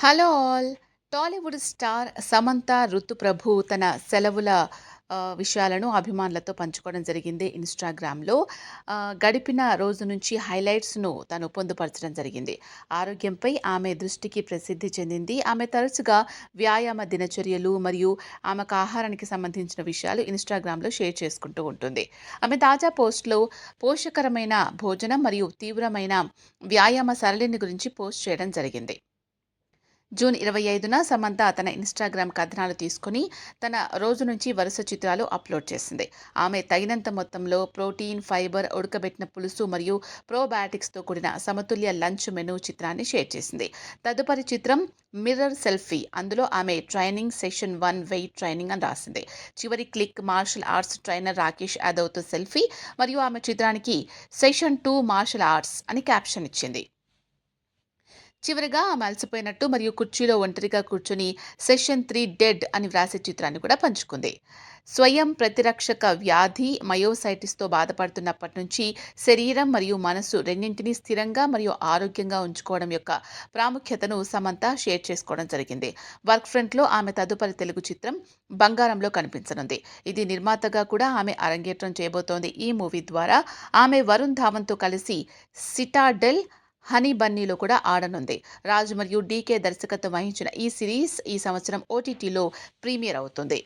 Hello all! Tollywood star Samantha Ruth Prabhu తన సెలవుల విషయాలను అభిమానులతో పంచుకోవడం జరిగింది ఇన్‌స్టాగ్రామ్‌లో. గడిపిన రోజు నుంచి హైలైట్స్‌ను తను పొందుపరచడం జరిగింది. ఆరోగ్యంపై ఆమె దృష్టికి ప్రసిద్ధి చెందింది. ఆమె తరచుగా వ్యాయామ దినచర్యలు మరియు ఆమెకు ఆహారానికి సంబంధించిన విషయాలు ఇన్‌స్టాగ్రామ్‌లో షేర్ చేసుకుంటూ ఉంటుంది. ఆమె తాజా పోస్ట్‌లో పోషకరమైన భోజనం మరియు తీవ్రమైన వ్యాయామ సరళిని గురించి పోస్ట్ చేయడం జరిగింది. జూన్ 25న సమంత తన ఇన్‌స్టాగ్రామ్ కథనాలు తీసుకొని తన రోజు నుంచి వరుస చిత్రాలు అప్‌లోడ్ చేసింది. ఆమె తగినంత మొత్తంలో ప్రోటీన్, ఫైబర్, ఉడకబెట్టిన పులుసు మరియు ప్రోబయాటిక్స్‌తో కూడిన సమతుల్య లంచ్ మెనూ చిత్రాన్ని షేర్ చేసింది. తదుపరి చిత్రం 'మిర్రర్ సెల్ఫీ' అందులో ఆమె training session one weight training అని రాసింది. చివరి click martial arts trainer Rakesh యాదవ్‌తో selfie మరియు ఆమె చిత్రానికి సెషన్ టూ మార్షల్ ఆర్ట్స్ అని క్యాప్షన్ ఇచ్చింది. చివరిగా ఆమె అలసిపోయినట్టు మరియు కుర్చీలో ఒంటరిగా కూర్చుని సెషన్ త్రీ డెడ్ అని వ్రాసే చిత్రాన్ని కూడా పంచుకుంది. స్వయం ప్రతిరక్షక వ్యాధి మయోసైటిస్‌తో బాధపడుతున్నప్పటి నుంచి శరీరం మరియు మనసు రెండింటినీ స్థిరంగా మరియు ఆరోగ్యంగా ఉంచుకోవడం యొక్క ప్రాముఖ్యతను సమంత షేర్ చేసుకోవడం జరిగింది. వర్క్ ఫ్రంట్‌లో ఆమె తదుపరి తెలుగు చిత్రం 'బంగారం'లో కనిపించనుంది. ఇది నిర్మాతగా కూడా ఆమె అరంగేట్రం చేయబోతోంది. ఈ మూవీ ద్వారా ఆమె వరుణ్ ధావన్‌తో కలిసి 'సిటాడెల్', 'హనీ బన్నీ'లో కూడా ఆడనుంది. రాజు మరియు డీకే దర్శకత్వం వహించిన ఈ సిరీస్ ఈ సంవత్సరం ఓటీటీలో ప్రీమియర్ అవుతుంది.